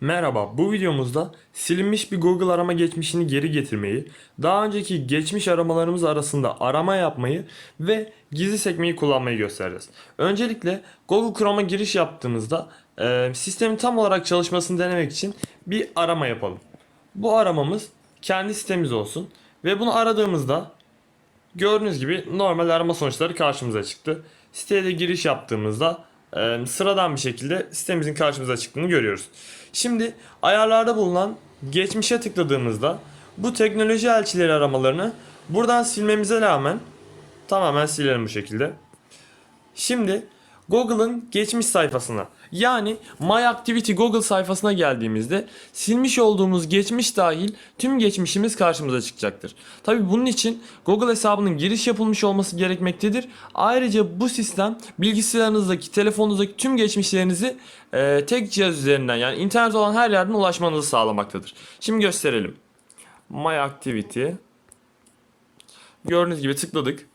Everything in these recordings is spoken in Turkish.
Merhaba, bu videomuzda silinmiş bir Google arama geçmişini geri getirmeyi, daha önceki geçmiş aramalarımız arasında arama yapmayı ve gizli sekmeyi kullanmayı göstereceğiz. Öncelikle Google Chrome'a giriş yaptığımızda e, sistemin tam olarak çalışmasını denemek için bir arama yapalım. Bu aramamız kendi sitemiz olsun ve bunu aradığımızda gördüğünüz gibi normal arama sonuçları karşımıza çıktı. Siteye de giriş yaptığımızda sıradan bir şekilde sitemizin karşımıza çıktığını görüyoruz. Şimdi ayarlarda bulunan geçmişe tıkladığımızda bu teknoloji elçileri aramalarını buradan silmemize rağmen tamamen silelim bu şekilde. Şimdi Google'ın geçmiş sayfasına yani My Activity Google sayfasına geldiğimizde silmiş olduğumuz geçmiş dahil tüm geçmişimiz karşımıza çıkacaktır. Tabi bunun için Google hesabının giriş yapılmış olması gerekmektedir. Ayrıca bu sistem bilgisayarınızdaki, telefonunuzdaki tüm geçmişlerinizi e, tek cihaz üzerinden yani internet olan her yerden ulaşmanızı sağlamaktadır. Şimdi gösterelim. My Activity Gördüğünüz gibi tıkladık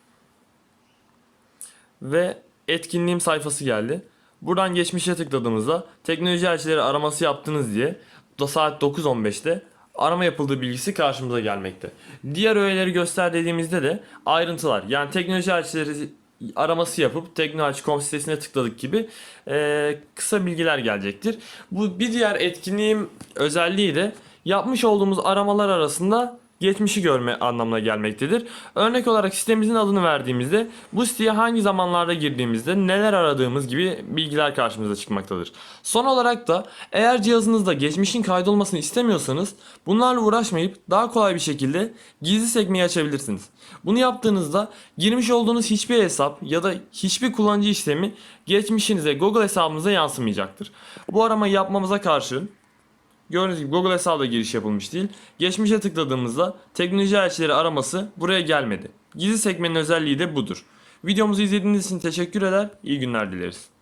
ve etkinliğim sayfası geldi. Buradan geçmişe tıkladığımızda teknoloji elçileri araması yaptınız diye da saat 9.15'te arama yapıldığı bilgisi karşımıza gelmekte. Diğer öğeleri göster dediğimizde de ayrıntılar yani teknoloji elçileri araması yapıp teknoloji.com sitesine tıkladık gibi eee, kısa bilgiler gelecektir. Bu bir diğer etkinliğim özelliği de yapmış olduğumuz aramalar arasında geçmişi görme anlamına gelmektedir. Örnek olarak sitemizin adını verdiğimizde bu siteye hangi zamanlarda girdiğimizde neler aradığımız gibi bilgiler karşımıza çıkmaktadır. Son olarak da eğer cihazınızda geçmişin kaydolmasını istemiyorsanız bunlarla uğraşmayıp daha kolay bir şekilde gizli sekmeyi açabilirsiniz. Bunu yaptığınızda girmiş olduğunuz hiçbir hesap ya da hiçbir kullanıcı işlemi geçmişinize Google hesabınıza yansımayacaktır. Bu aramayı yapmamıza karşın Gördüğünüz gibi Google hesabına giriş yapılmış değil. Geçmişe tıkladığımızda teknoloji elçileri araması buraya gelmedi. Gizli sekmenin özelliği de budur. Videomuzu izlediğiniz için teşekkür eder, iyi günler dileriz.